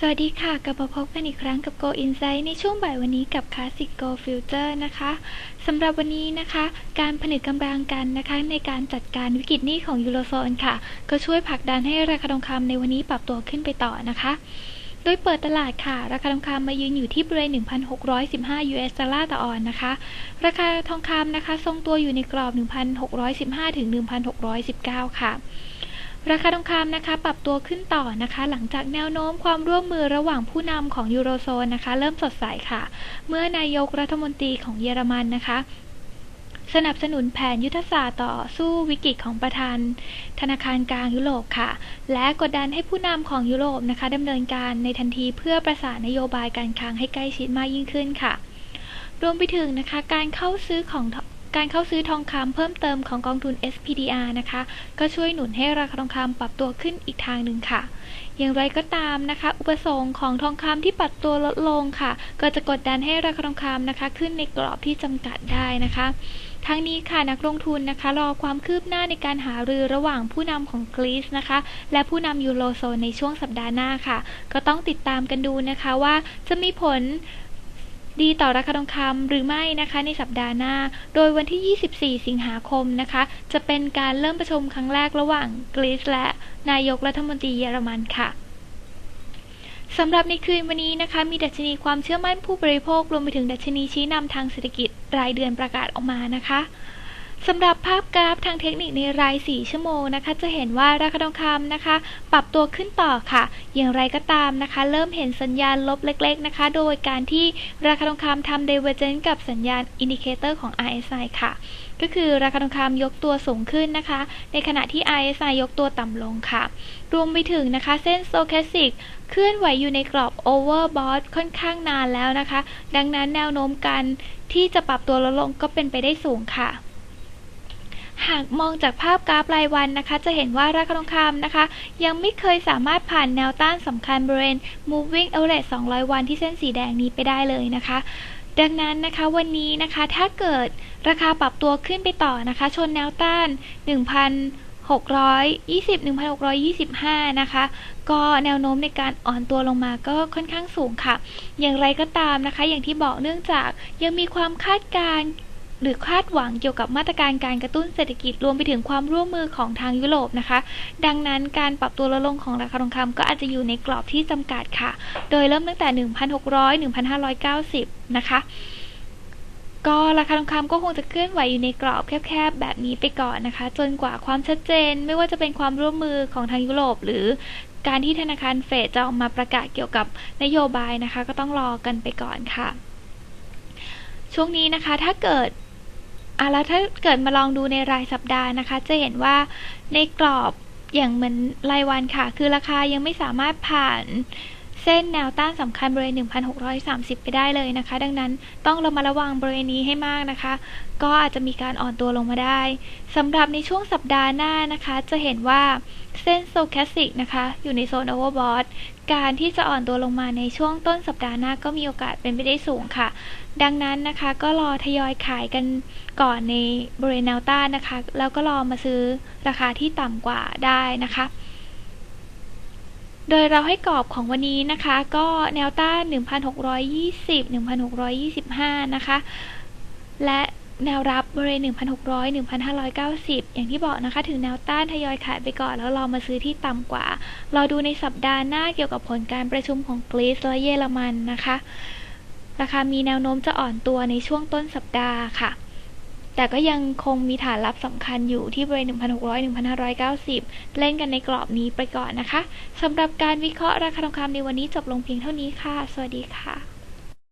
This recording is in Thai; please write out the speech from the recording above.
สวัสดีค่ะ กลับมาพบกันอีกครั้งกับ Go Insight ในช่วงบ่ายวันนี้กับ Classic Go Future นะคะสำหรับวันนี้นะคะ การผนึกกำลังกันนะคะ ในการจัดการวิกฤตหนี้ของยูโรโซนค่ะ ก็ช่วยผลักดันให้ราคาทองคำในวันนี้ปรับตัวขึ้นไปต่อนะคะโดยเปิดตลาดค่ะ ราคาทองคำมายืนอยู่ที่บริเวณ 1,615 US ดอลลาร์ต่อออนนะคะ ราคาทองคำนะคะ ทรงตัวอยู่ในกรอบ 1,615 ถึง 1,619 ค่ะ ราคาทองคำนะคะ ปรับตัวขึ้นต่อนะคะ หลังจากแนวโน้มความร่วมมือระหว่างผู้นำของยูโรโซนนะคะ เริ่มสดใสค่ะ เมื่อนายกรัฐมนตรีของเยอรมันนะคะสนับสนุนแผนยุทธศาสตร์ต่อสู้วิกฤตของประธาน ธนาคารกลางยุโรปค่ะ และกดดันให้ผู้นำของยุโรปนะคะดำเนินการในทันทีเพื่อประสานนโยบายการคลังให้ใกล้ชิดมากยิ่งขึ้นค่ะ รวมไปถึงนะคะการเข้าซื้อของ การเข้าซื้อทองคำเพิ่มเติมของกองทุน SPDR นะคะ ก็ช่วยหนุนให้ราคาทองคำปรับตัวขึ้นอีกทางหนึ่งค่ะ อย่างไรก็ตามนะคะ อุปสงค์ของทองคำที่ปรับตัวลดลงค่ะ ก็จะกดดันให้ราคาทองคำนะคะ ขึ้นในกรอบที่จำกัดได้นะคะทั้งนี้ค่ะนักลงทุนนะคะรอความคืบหน้าในการหารือระหว่างผู้นำของกรีซนะคะ และผู้นำยูโรโซนในช่วงสัปดาห์หน้าค่ะ ก็ต้องติดตามกันดูนะคะว่าจะมีผล ดีต่อราคาทองคำหรือไม่นะคะในสัปดาห์หน้า โดยวันที่ 24 สิงหาคมนะคะ จะเป็นการเริ่มประชุมครั้งแรกระหว่างกรีซและนายกรัฐมนตรีเยอรมันค่ะสำหรับในคืนวันนี้นะคะ มีดัชนีความเชื่อมั่นผู้บริโภครวมไปถึงดัชนีชี้นำทางเศรษฐกิจรายเดือนประกาศออกมานะคะ สำหรับภาพกราฟทางเทคนิคในราย 4 ชั่วโมงนะคะ จะเห็นว่าราคาทองคำนะคะ ปรับตัวขึ้นต่อค่ะ อย่างไรก็ตามนะคะ เริ่มเห็นสัญญาณลบเล็ก ๆนะคะ โดยการที่ราคาทองคำทำ divergence กับสัญญาณอินดิเคเตอร์ของ RSI ค่ะ ก็คือราคาทองคำยกตัวสูงขึ้นนะคะ ในขณะที่ RSI ยกตัวต่ำลงค่ะ รวมไปถึงนะคะ เส้น stochastic เคลื่อนไหวอยู่ในกรอบ overbought ค่อนข้างนานแล้วนะคะ ดังนั้นแนวโน้มการที่จะปรับตัวลดลงก็เป็นไปได้สูงค่ะ หากมองจากภาพกราฟรายวันนะคะ จะเห็นว่าราคาทองคำนะคะ ยังไม่เคยสามารถผ่านแนวต้านสำคัญบริเวณ moving average 200 วันที่เส้นสีแดงนี้ไปได้เลยนะคะดังนั้นนะคะวันนี้นะคะถ้าเกิดราคาปรับตัวขึ้นไปต่อนะคะ ชนแนวต้าน 1,620 1,625 นะคะ ก็แนวโน้มในการอ่อนตัวลงมาก็ค่อนข้างสูงค่ะ อย่างไรก็ตามนะคะ อย่างที่บอกเนื่องจากยังมีความคาดการณ์ หรือคาดหวังเกี่ยวกับมาตรการการกระตุ้นเศรษฐกิจรวมไปถึงความร่วมมือของทางยุโรปนะคะ ดังนั้นการปรับตัวลดลงของราคาทองคำก็อาจจะอยู่ในกรอบที่จำกัดค่ะ โดยเริ่มตั้งแต่ 1,600 1,590 นะคะก็ราคาทองคำก็คงจะเคลื่อนไหวอยู่ในกรอบแคบๆ แบบนี้ไปก่อนนะคะ จนกว่าความชัดเจนไม่ว่าจะเป็นความร่วมมือของทางยุโรป หรือการที่ธนาคารเฟดจะออกมาประกาศเกี่ยวกับนโยบายนะคะ ก็ต้องรอกันไปก่อนค่ะ ช่วงนี้นะคะถ้าเกิด อะแล้วถ้าเกิดมาลองดูในรายสัปดาห์นะคะ จะเห็นว่าในกรอบอย่างเหมือนรายวันค่ะ คือราคายังไม่สามารถผ่าน เส้นแนวต้านสำคัญบริเวณ 1,630 ไปได้เลยนะคะ ดังนั้นต้องเรามาระวังบริเวณนี้ให้มากนะคะ ก็อาจจะมีการอ่อนตัวลงมาได้สำหรับในช่วงสัปดาห์หน้านะคะ จะเห็นว่าเส้นโซแคสติกนะคะ อยู่ในโซนโอเวอร์บอทการที่จะอ่อนตัวลงมาในช่วงต้นสัปดาห์หน้าก็มีโอกาสเป็นไปได้สูงค่ะ ดังนั้นนะคะก็รอทยอยขายกันก่อนในบริเวณแนวต้านนะคะ แล้วก็รอมาซื้อราคาที่ต่ำกว่าได้นะคะ โดยเราให้กรอบของวันนี้นะคะ ก็แนวต้าน 1,620 1,625 นะคะ และแนวรับบริเวณ 1,600 1,590 อย่างที่บอกนะคะ ถึงแนวต้านทยอยขายไปก่อน แล้วรอมาซื้อที่ต่ำกว่าเราดูในสัปดาห์หน้าเกี่ยวกับผลการประชุมของกรีซและเยอรมันนะคะ ราคามีแนวโน้มจะอ่อนตัวในช่วงต้นสัปดาห์ค่ะ แต่ก็ยังคงมีฐานรับสำคัญอยู่ที่บริเวณ 1,600 1,590 เล่นกันในกรอบนี้ไปก่อนนะคะสำหรับการวิเคราะห์ราคาทองคำในวันนี้จบลงเพียงเท่านี้ค่ะ สวัสดีค่ะ